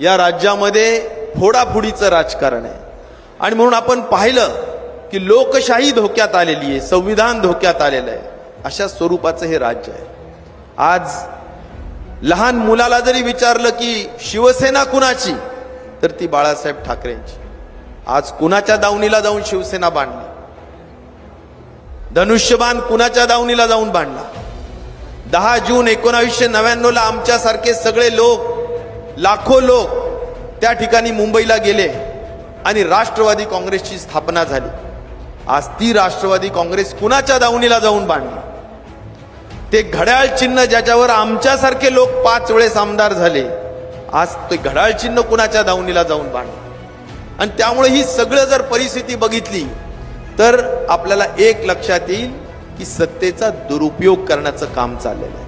या राज्यामध्ये फोडाफोडीचं राजकारण आहे. आणि म्हणून आपण पाहिलं की लोकशाही धोक्यात आलेली आहे संविधान धोक्यात आलेलं आहे. अशा स्वरूपाचं हे राज्य आहे. आज लहान मुलाला जरी विचारलं की शिवसेना कुणाची तर ती बाळासाहेब ठाकरेंची. आज कुणाच्या दावणीला जाऊन शिवसेना बांधली? धनुष्यबाण कुणाच्या दावणीला जाऊन बांधला? दहा जून एकोणावीसशे नव्याण्णवला आमच्यासारखे सगळे लोक लाखो लोक त्या ठिकाणी मुंबईला गेले आणि राष्ट्रवादी काँग्रेसची स्थापना झाली. आज ती राष्ट्रवादी काँग्रेस कुणाच्या दावणीला जाऊन बांधली? ते घड्याळ चिन्ह ज्याच्यावर आमच्यासारखे लोक पाच वेळेस आमदार झाले आज ते घड्याळ चिन्ह कुणाच्या दावणीला जाऊन बांधले? आणि त्यामुळे ही सगळं जर परिस्थिती बघितली तर आपल्याला एक लक्षात येईल की सत्तेचा दुरुपयोग करण्याचं काम चाललेलं आहे.